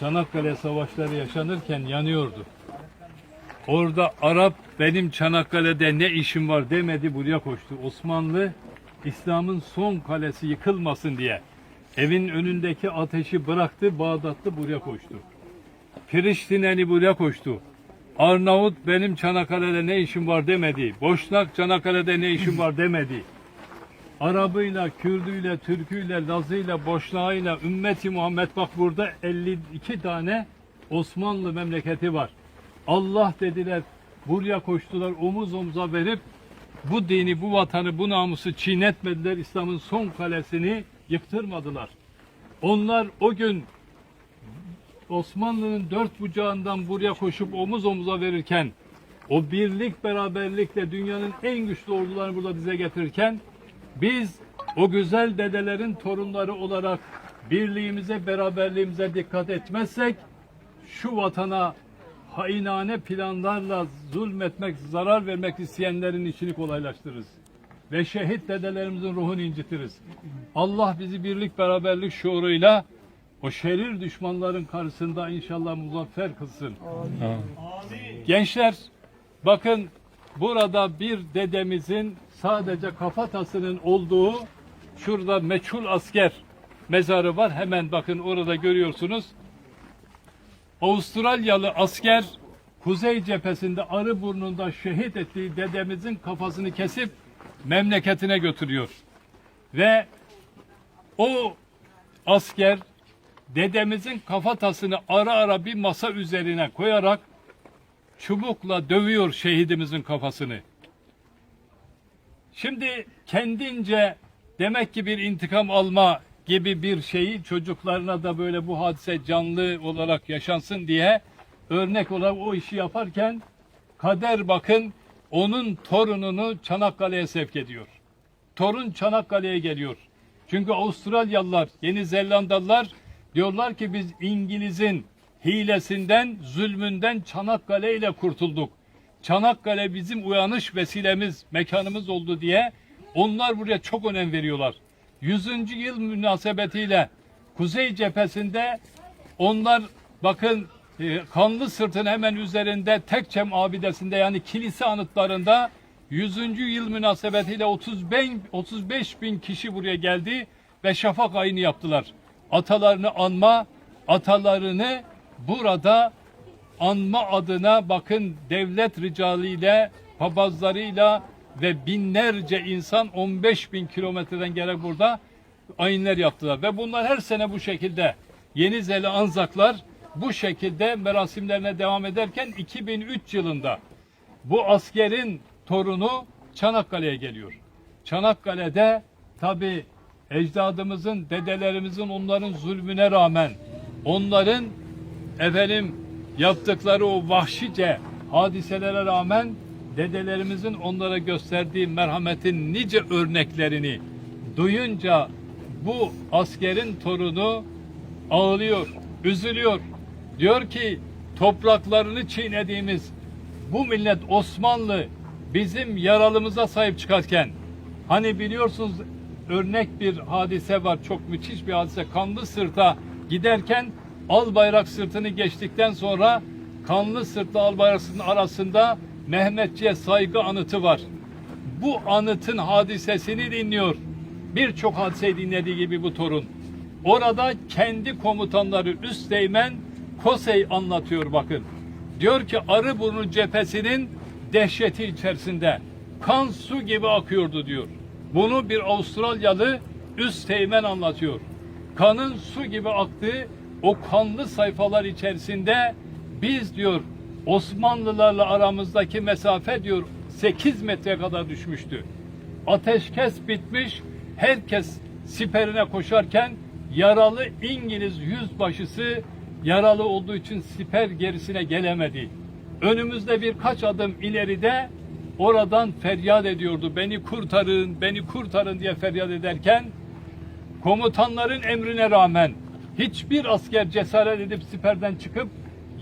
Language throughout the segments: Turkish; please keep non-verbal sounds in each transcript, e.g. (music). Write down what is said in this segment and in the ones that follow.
Çanakkale savaşları yaşanırken yanıyordu. Orada Arap benim Çanakkale'de ne işim var demedi buraya koştu. Osmanlı İslam'ın son kalesi yıkılmasın diye evin önündeki ateşi bıraktı Bağdatlı buraya koştu. Priştineli buraya koştu. Arnavut benim Çanakkale'de ne işim var demedi. Boşnak Çanakkale'de ne işim var demedi. Arabıyla, Kürdüyle, Türküyle, Lazıyla, Boşnağıyla, ümmeti Muhammed bak burada 52 tane Osmanlı memleketi var. Allah dediler, buraya koştular, omuz omuza verip bu dini, bu vatanı, bu namusu çiğnetmediler. İslam'ın son kalesini yıktırmadılar. Onlar o gün Osmanlı'nın dört bucağından buraya koşup omuz omuza verirken o birlik beraberlikle dünyanın en güçlü ordularını burada dize getirirken biz o güzel dedelerin torunları olarak birliğimize, beraberliğimize dikkat etmezsek şu vatana hainane planlarla zulmetmek, zarar vermek isteyenlerin işini kolaylaştırırız. Ve şehit dedelerimizin ruhunu incitiriz. Allah bizi birlik beraberlik şuuruyla o şerir düşmanların karşısında inşallah muzaffer kılsın. Gençler bakın burada bir dedemizin sadece kafatasının olduğu şurada meçhul asker mezarı var. Hemen bakın orada görüyorsunuz. Avustralyalı asker Kuzey cephesinde Arıburnu'nda şehit ettiği dedemizin kafasını kesip memleketine götürüyor. Ve o asker dedemizin kafatasını ara ara bir masa üzerine koyarak çubukla dövüyor şehidimizin kafasını. Şimdi kendince demek ki bir intikam alma gibi bir şeyi çocuklarına da böyle bu hadise canlı olarak yaşansın diye örnek olarak o işi yaparken kader bakın onun torununu Çanakkale'ye sevk ediyor. Torun Çanakkale'ye geliyor. Çünkü Avustralyalılar, Yeni Zelandalılar diyorlar ki biz İngiliz'in hilesinden, zulmünden Çanakkale ile kurtulduk. Çanakkale bizim uyanış vesilemiz, mekanımız oldu diye onlar buraya çok önem veriyorlar. 100. yıl münasebetiyle Kuzey cephesinde onlar bakın e, kanlı sırtın hemen üzerinde Tekçem abidesinde yani kilise anıtlarında 100. yıl münasebetiyle 35, 35 bin kişi buraya geldi ve şafak ayını yaptılar. Atalarını anma, atalarını burada anma adına bakın devlet ricaliyle, papazlarıyla ve binlerce insan 15 bin kilometreden gerek burada ayinler yaptılar. Ve bunlar her sene bu şekilde Yeni Zeli Anzaklar bu şekilde merasimlerine devam ederken 2003 yılında bu askerin torunu Çanakkale'ye geliyor. Çanakkale'de tabi ecdadımızın, dedelerimizin onların zulmüne rağmen onların efendim yaptıkları o vahşice hadiselere rağmen dedelerimizin onlara gösterdiği merhametin nice örneklerini duyunca bu askerin torunu ağlıyor, üzülüyor. Diyor ki topraklarını çiğnediğimiz bu millet Osmanlı bizim yaralımıza sahip çıkarken hani biliyorsunuz örnek bir hadise var çok müthiş bir hadise kanlı sırta giderken al bayrak sırtını geçtikten sonra kanlı sırtla al bayrak arasında Mehmetçiğe saygı anıtı var. Bu anıtın hadisesini dinliyor. Birçok hadiseyi dinlediği gibi bu torun. Orada kendi komutanları Üsteğmen Kosey anlatıyor bakın. Diyor ki Arıburnu cephesinin dehşeti içerisinde kan su gibi akıyordu diyor. Bunu bir Avustralyalı Üsteğmen anlatıyor. Kanın su gibi aktığı o kanlı sayfalar içerisinde biz diyor Osmanlılarla aramızdaki mesafe diyor 8 metre kadar düşmüştü. Ateşkes bitmiş, herkes siperine koşarken yaralı İngiliz yüzbaşısı yaralı olduğu için siper gerisine gelemedi. Önümüzde birkaç adım ileride oradan feryat ediyordu. Beni kurtarın, beni kurtarın diye feryat ederken komutanların emrine rağmen hiçbir asker cesaret edip siperden çıkıp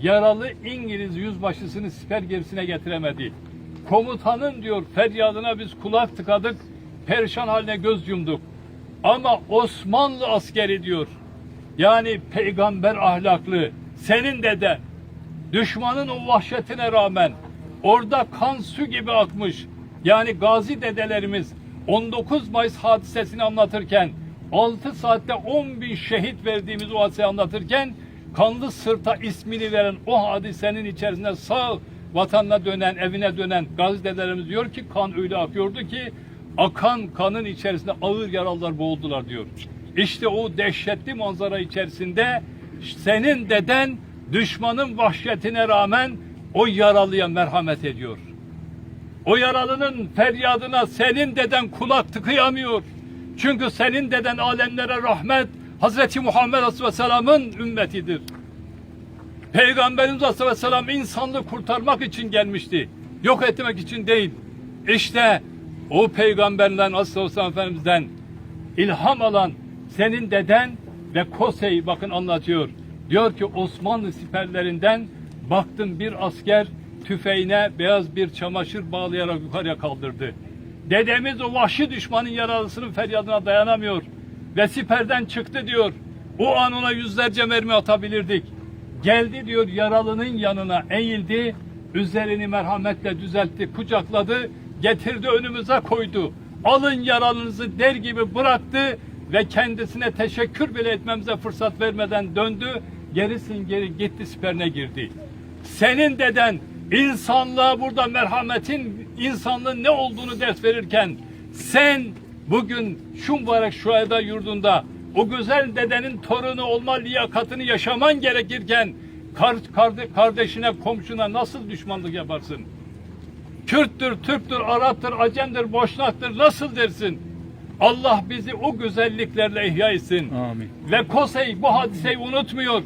yaralı İngiliz yüzbaşısını siper gerisine getiremedi. Komutanın diyor feryadına biz kulak tıkadık, perişan haline göz yumduk. Ama Osmanlı askeri diyor, yani peygamber ahlaklı senin deden düşmanın o vahşetine rağmen orada kan su gibi akmış. Yani gazi dedelerimiz 19 Mayıs hadisesini anlatırken 6 saatte 10 bin şehit verdiğimiz o hadiseyi anlatırken kanlı sırta ismini veren o hadisenin içerisinde sağ vatanına dönen, evine dönen gazi dedelerimiz diyor ki kan öyle akıyordu ki akan kanın içerisinde ağır yaralılar boğuldular diyor. İşte o dehşetli manzara içerisinde senin deden düşmanın vahşetine rağmen o yaralıya merhamet ediyor. O yaralının feryadına senin deden kulak tıkayamıyor. Çünkü senin deden alemlere rahmet Hazreti Muhammed Aleyhisselam'ın ümmetidir. Peygamberimiz Aleyhisselam insanlığı kurtarmak için gelmişti. Yok etmek için değil. İşte o peygamberden Aleyhisselam Efendimiz'den ilham alan senin deden ve Kosey bakın anlatıyor. Diyor ki Osmanlı siperlerinden baktım bir asker tüfeğine beyaz bir çamaşır bağlayarak yukarıya kaldırdı. Dedemiz o vahşi düşmanın yaralısının feryadına dayanamıyor ve siperden çıktı diyor. O an ona yüzlerce mermi atabilirdik. Geldi diyor yaralının yanına eğildi, üzerini merhametle düzeltti, kucakladı, getirdi önümüze koydu. Alın yaralınızı der gibi bıraktı ve kendisine teşekkür bile etmemize fırsat vermeden döndü. Gerisin geri gitti siperine girdi. Senin deden insanlığa burada merhametin, insanlığın ne olduğunu ders verirken sen bugün şu mübarek şuayda yurdunda o güzel dedenin torunu olma liyakatını yaşaman gerekirken kar, karde- kardeşine, komşuna nasıl düşmanlık yaparsın? Kürttür, Türktür, Arap'tır, Acem'dir, Boşnaktır nasıl dersin? Allah bizi o güzelliklerle ihya etsin. Amin. Ve Kosey bu hadiseyi unutmuyor.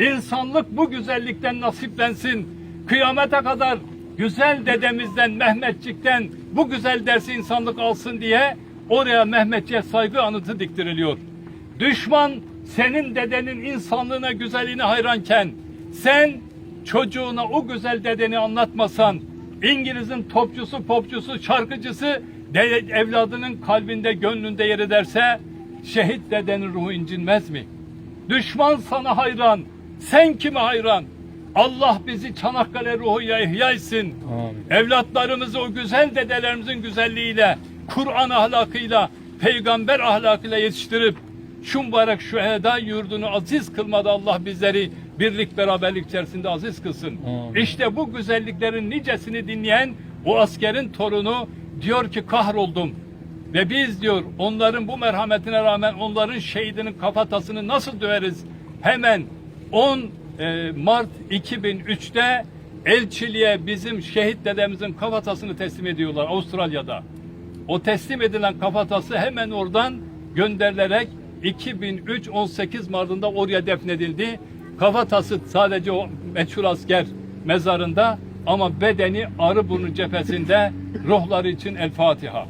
İnsanlık bu güzellikten nasiplensin. Kıyamete kadar güzel dedemizden, Mehmetçik'ten bu güzel dersi insanlık alsın diye oraya Mehmetçiğe saygı anıtı diktiriliyor. Düşman senin dedenin insanlığına, güzelliğine hayranken sen çocuğuna o güzel dedeni anlatmasan İngiliz'in topçusu, popçusu, şarkıcısı de, evladının kalbinde, gönlünde yer ederse şehit dedenin ruhu incinmez mi? Düşman sana hayran. Sen kime hayran? Allah bizi Çanakkale ruhuyla ihya etsin. Amin. Evlatlarımızı o güzel dedelerimizin güzelliğiyle, Kur'an ahlakıyla, peygamber ahlakıyla yetiştirip şu mübarek şu eda yurdunu aziz kılmadı Allah bizleri birlik beraberlik içerisinde aziz kılsın. Amin. İşte bu güzelliklerin nicesini dinleyen o askerin torunu diyor ki kahroldum. Ve biz diyor onların bu merhametine rağmen onların şehidinin kafatasını nasıl döveriz? Hemen 10 e, Mart 2003'te elçiliğe bizim şehit dedemizin kafatasını teslim ediyorlar Avustralya'da. O teslim edilen kafatası hemen oradan gönderilerek 2003 18 Mart'ında oraya defnedildi. Kafatası sadece o meçhul asker mezarında ama bedeni Arıburnu cephesinde (laughs) ruhları için El Fatiha.